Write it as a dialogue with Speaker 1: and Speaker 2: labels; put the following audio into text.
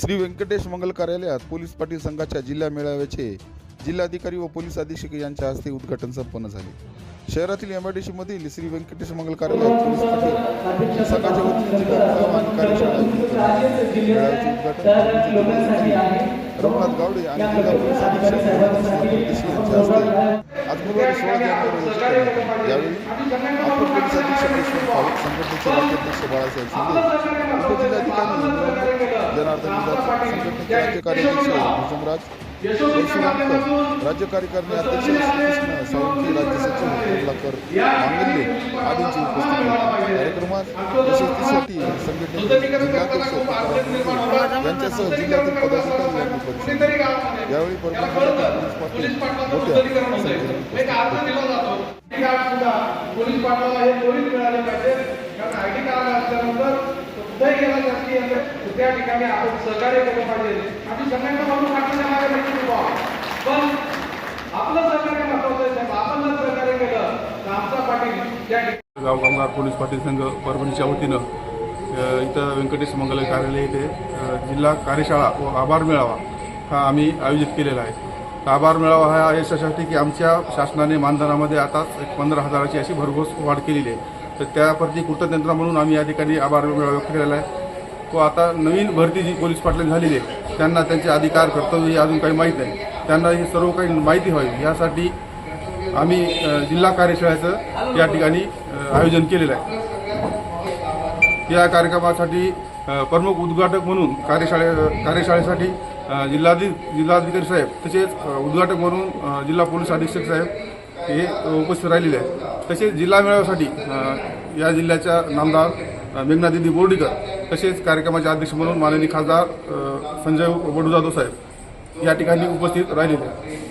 Speaker 1: श्री व्यंकटेश मंगल कार्यालयात पोलीस पाटील संघाच्या जिल्हा मेळाव्याचे जिल्हाधिकारी व पोलीस अधीक्षक यांच्या हस्ते उद्घाटन संपन्न झाले. शहरातील एमआयडीसी मधील श्री व्यंकटेश मंगल कार्यालयात पोलीस पाटील संघाच्या वतीने जिल्हा मेळावा आणि कार्यशाळा उद्घाटन रघुनाथ गावडे आणि जिल्हा पोलीस अधीक्षक यांच्या हस्ते आज गुरुवारी सोळा जानेवारी रोजी करण्यात आले. यावेळी अप्पर पोलीस अधीक्षक ईश्वर पाऊस संघटनेचे राज्याध्यक्ष बाळासाहेब शिंदे उपजिल्हाधिकारी निवडणूक जनार्दन विदास संघटनेचे राज्य कार्याध्यक्ष भुजंगराज परशुरामकर राज्य कार्यकारिणी अध्यक्ष श्रीकृष्ण सावंती राज्य सचिव कमलाकर मांगल्ये आदींची उपस्थिती कार्यक्रमात यशस्वीसाठी संघटनेचे जिल्हाध्यक्ष यांच्यासह जिल्ह्यातील पदाधिकारी यांनी उपस्थित होते. यावेळी पोलीस पाटील मोठ्या संख्येने
Speaker 2: त्या ठिकाणी आपण सहकार्य केलं पाहिजे. आम्ही सगळ्यांना म्हणून पाठवण्या मागे नक्की उभा आहोत. पण आपलं सहकार्य महत्वाचं आहे साहेब आपण जर सहकार्य केलं तर आमचा पाटील त्या ठिकाणी
Speaker 3: गाव कामगार पोलीस पाटील संघ परभणीच्या वतीनं इथं व्यंकटेश मंगल कार्यालय येथे जिल्हा कार्यशाळा व आभार मेळावा हा आम्ही आयोजित केलेला आहे. आभार मेळावा हा याच्यासाठी की आमच्या शासनाने मानधनामध्ये आता एक पंधरा हजाराची अशी भरघोस वाढ केलेली आहे. तर त्याप्रती कृतज्ञता म्हणून आम्ही या ठिकाणी आभार मेळावा व्यक्त केलेला आहे. व आता नवीन भरती जी पोलीस पाटील झालेली आहे त्यांना त्यांचे अधिकार कर्तव्य हे अजून काही माहीत नाही. त्यांना ही सर्व काही माहिती व्हावी यासाठी आम्ही जिल्हा कार्यशाळेचं या ठिकाणी आयोजन केलेलं आहे. या कार्यक्रमासाठी प्रमुख उद्घाटक म्हणून कार्यशाळे कार्यशाळेसाठी जिल्हाधि जिल्हाधिकारी साहेब तसेच उद्घाटक म्हणून जिल्हा पोलीस अधीक्षक साहेब हे उपस्थित राहिलेले आहेत. तसेच जिल्हा मेळाव्यासाठी या जिल्ह्याच्या नामदार मेघनादिदी बोर्डीकर तसेच कार्यक्रमाचे अध्यक्ष म्हणून माननीय खासदार संजय बडू जाधव साहेब या ठिकाणी उपस्थित राहिलेले आहेत.